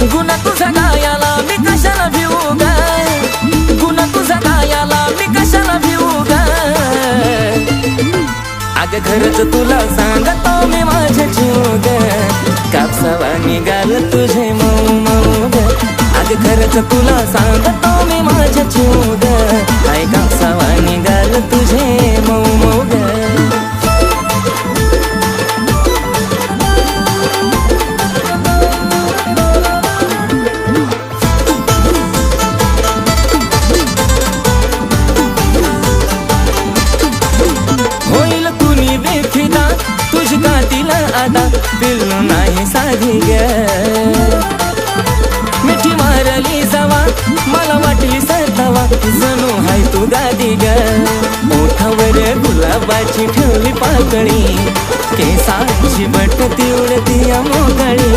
गुण तुझा गायाला मी कशाला भिवू ग गुन्हा तुझा गायाला मी कशाला भिवू ग अग खरंच तुला सांगतो मी माझ्या जीव ग कापसावा निघाल तुझे मऊ मऊ ग अग खरंच तुला सांगतो मी माझ्या जीव ग काय कापसावा निघाल तुझे मऊ मी कुणी तुझ तुझी कातीला आता पिल्लू नाही साधी ग. मिठी मारली जावा मला वाटली सरतावा जणू हाय तू गादी ग. मोठावर गुलाबाची ठेवली पाकळी केसाची बट ती उडती मोकळी.